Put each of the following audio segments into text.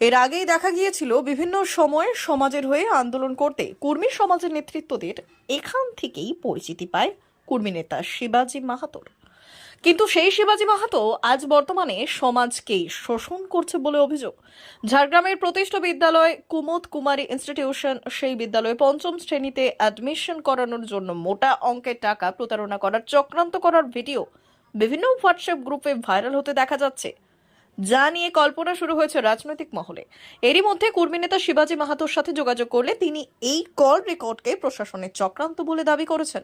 এর আগেই দেখা গিয়েছিল বিভিন্ন সময়ে সমাজের হয়ে আন্দোলন করতে কর্মী সমাজের নেতৃত্বদের এখান থেকেই পরিচিতি পায় কর্মী নেতা শিবাজি মাহাতোর। কিন্তু সেই শিবাজি মাহাতো আজ বর্তমানে সমাজকেই শোষণ করছে বলে অভিযোগ। ঝাড়গ্রামের প্রতিষ্ঠা বিদ্যালয় কুমোদ কুমারী ইনস্টিটিউশন সেই বিদ্যালয়ে পঞ্চম শ্রেণীতে অ্যাডমিশন করানোর জন্য মোটা অঙ্কের টাকা প্রতারণা করার চক্রান্ত করার ভিডিও বিভিন্ন হোয়াটসঅ্যাপ গ্রুপে ভাইরাল হতে দেখা যাচ্ছে। যা নিয়ে কল্পনা শুরু হয়েছে রাজনৈতিক মহলে। এরই মধ্যে কর্মী নেতা শিবাজি মাহাতোর সাথে যোগাযোগ করলে তিনি এই কল রেকর্ডকে প্রশাসনের চক্রান্ত বলে দাবি করেছেন।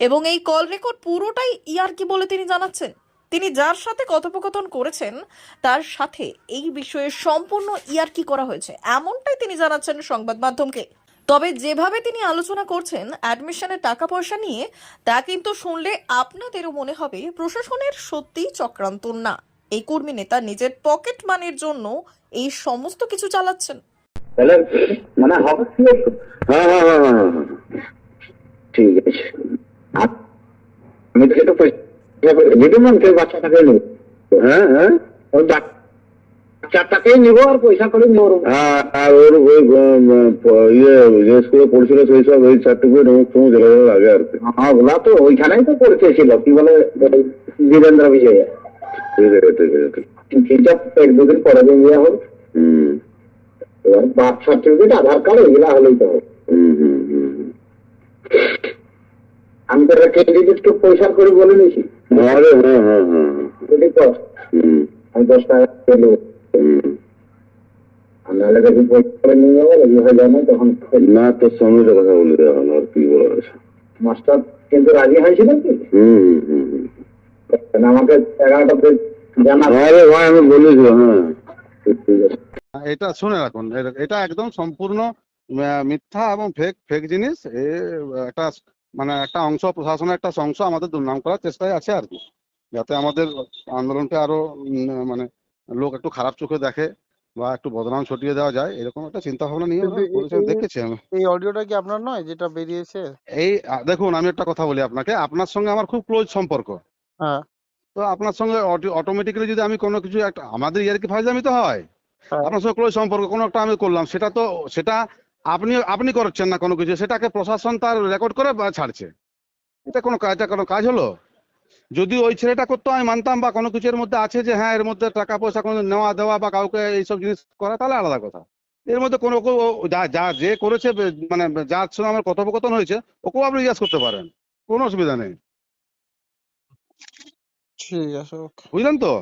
এবং এই কল রেকর্ড পুরোটাই ইয়ারকি বলে তিনি জানাচ্ছেন। তিনি যার সাথে কথোপকথন করেছেন, তার সাথে এই বিষয়ে সম্পূর্ণ ইয়ারকি করা হয়েছে। এমনটাই তিনি জানাচ্ছেন সংবাদ মাধ্যমকে। তবে যেভাবে তিনি আলোচনা করছেন অ্যাডমিশনের টাকা পয়সা নিয়ে, তা কিন্তু শুনলে আপনাদেরও মনে হবে, প্রশাসনের সত্যিই চক্রান্ত না। এই কর্মী নেতা নিজের পকেট মানির জন্য এই সমস্ত কিছু চালাচ্ছেন। মানে হ্যাঁ হ্যাঁ হ্যাঁ হ্যাঁ হ্যাঁ, আর পয়সা ওই করে আর ওর ওই ইয়ে পড়ছিল সব আগে আর কি। তো ওইখানেই তো কি বলে বীরেন্দ্র বিজয়। ঠিক আছে ঠিক আছে ঠিক সেটা এক দুদিন পরে দিয়ে দেওয়া হবে। হুম। এবার বার্থ সার্টিফিকেট আধার কার্ড এগুলা হলেই তো হবে। হুম হুম হুম হুম। আমি তো ক্যান্ডিডেটকে পয়সা করে বলে নিয়েছি। আরে হ্যাঁ হ্যাঁ হ্যাঁ হ্যাঁ। যদি কর হুম। আমি দশ টাকা দিয়ে দেবো। হুম। আর নাহলে যদি পয়সা করে নিয়ে যাব যদি হয়ে তখন না তোর সঙ্গে কথা বলে দেওয়া হলো আর কি বলার মাস্টার কিন্তু রাজি হয়েছিল কি? হুম হুম হুম। আমাকে এগারোটাতে আরে ভাই আমি বলেছি হ্যাঁ। এটা শুনে রাখুন এটা- একদম সম্পূর্ণ মিথ্যা এবং ফেক ফেক জিনিস। এ একটা মানে একটা অংশ প্রশাসনের একটা অংশ আমাদের দুর্নাম করার চেষ্টায় আছে আর কি। যাতে আমাদের আন্দোলনকে আরও মানে লোক একটু খারাপ চোখে দেখে বা একটু বদনাম ছটিয়ে দেওয়া যায় এরকম একটা চিন্তা ভাবনা নিয়ে দেখেছি আমি এই অডিওটা কি আপনার নয় যেটা বেরিয়েছে? এই দেখুন আমি একটা কথা বলি আপনাকে। আপনার সঙ্গে আমার খুব ক্লোজ সম্পর্ক। হ্যাঁ। তো আপনার সঙ্গে অটোমেটিক্যালি যদি আমি কোনো কিছু একটা আমাদের ইয়ার কি ফাইজামি তো হয়? হ্যাঁ। আপনার সঙ্গে ক্লোজ সম্পর্ক কোনো একটা আমি করলাম সেটা তো সেটা আপনি আপনি করছেন না কোনো কিছু সেটাকে প্রশাসন তার রেকর্ড করে ছাড়ছে। এটা কোনো কাজ কোনো কাজ হলো? যদি ওই ছেলেটা করতো আমি মানতাম বা কোনো কিছুর মধ্যে আছে যে হ্যাঁ এর মধ্যে টাকা পয়সা কোনো নেওয়া দেওয়া বা কাউকে এইসব জিনিস করা তাহলে আলাদা কথা। এর মধ্যে কোনো যা যা যে করেছে মানে যার সঙ্গে আমার কথোপকথন হয়েছে ওকেও আপনি জিজ্ঞাসা করতে পারেন। কোনো অসুবিধা নেই। ঠিক আছে ওকে বুঝলেন তো